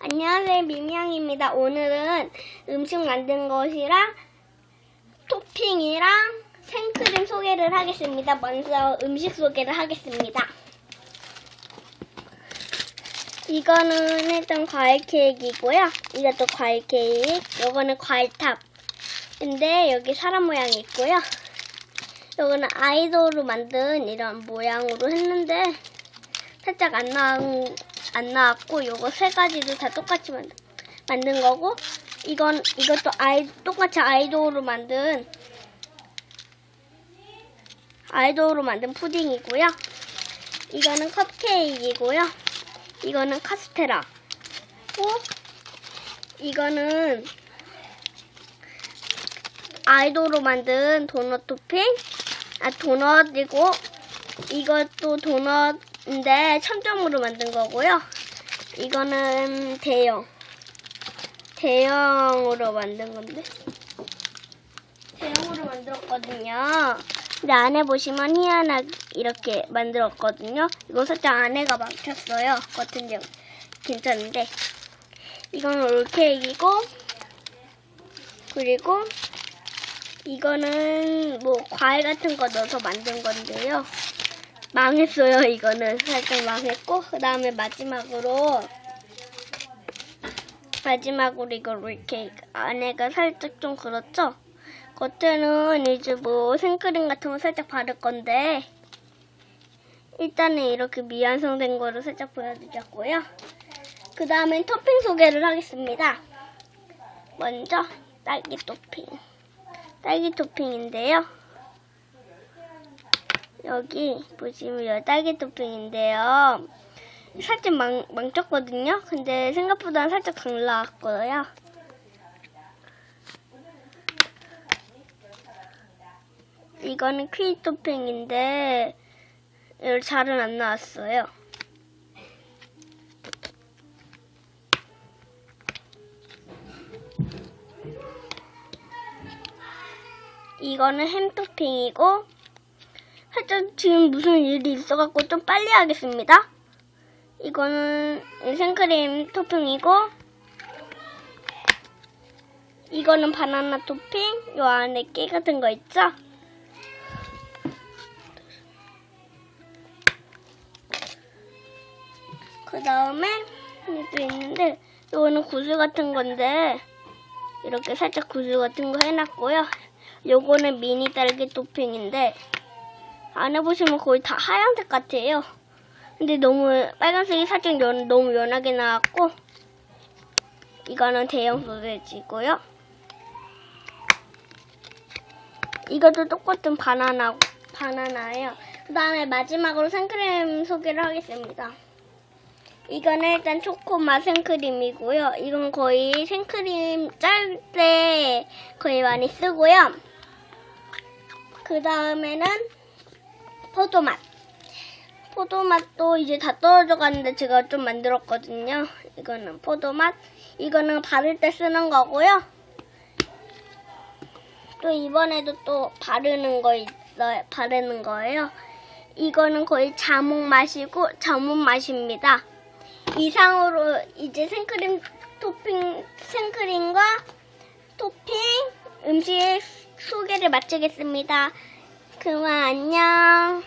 안녕하세요, 미미양입니다. 오늘은 음식 만든 것이랑 토핑이랑 생크림 소개를 하겠습니다. 먼저 음식 소개를 하겠습니다. 이거는 일단 과일 케이크이고요. 이것도 과일 케이크. 이거는 과일탑. 근데 여기 사람 모양이 있고요. 이거는 아이돌로 만든 이런 모양으로 했는데 살짝 안 나온 안 나왔고 요거 세 가지도 다 똑같이 만든, 만든 거고 이건 이것도 아이 똑같이 아이돌로 만든 아이돌로 만든 푸딩이고요. 이거는 컵케이크이고요. 이거는 카스테라. 고 이거는 아이돌로 만든 도넛 토핑. 아 도넛이고 이것도 도넛 인데 참점으로 만든 거고요. 이거는 대형. 대형으로 만든 건데. 대형으로 만들었거든요. 근데 안에 보시면 희한하게 이렇게 만들었거든요. 이거 살짝 안에가 막혔어요. 겉은 좀 괜찮은데. 이건 롤케이크이고, 그리고 이거는 뭐 과일 같은 거 넣어서 만든 건데요. 망했어요, 이거는. 살짝 망했고, 그 다음에 마지막으로, 마지막으로 이거 롤케이크. 안에가 살짝 좀 그렇죠? 겉에는 이제 뭐 생크림 같은 거 살짝 바를 건데, 일단은 이렇게 미완성된 거를 살짝 보여드렸고요. 그 다음엔 토핑 소개를 하겠습니다. 먼저, 딸기 토핑. 딸기 토핑인데요. 여기 보시면 여기 딸기 토핑인데요. 살짝 망, 망쳤거든요. 근데 생각보다 살짝 잘 나왔고요. 이거는 퀴 토핑인데 잘은 안 나왔어요. 이거는 햄 토핑이고 살짝 지금 무슨 일이 있어갖고 좀 빨리 하겠습니다. 이거는 생크림 토핑이고 이거는 바나나 토핑 요 안에 깨 같은 거 있죠? 그 다음에 또 있는데 이거는 구슬 같은 건데 이렇게 살짝 구슬 같은 거 해놨고요. 요거는 미니 딸기 토핑인데 안에 보시면 거의 다 하얀색 같아요. 근데 너무 빨간색이 살짝 연, 너무 연하게 나왔고 이거는 대형 소세지고요. 이것도 똑같은 바나나 바나나예요. 그 다음에 마지막으로 생크림 소개를 하겠습니다. 이거는 일단 초코 맛 생크림이고요. 이건 거의 생크림 짤 때 거의 많이 쓰고요. 그 다음에는 포도맛. 포도맛도 이제 다 떨어져 가는데 제가 좀 만들었거든요. 이거는 포도맛. 이거는 바를 때 쓰는 거고요. 또 이번에도 또 바르는 거 있어요. 바르는 거예요. 이거는 거의 자몽 맛이고 자몽 맛입니다. 이상으로 이제 생크림 토핑 생크림과 토핑 음식 소개를 마치겠습니다. 그만 안녕.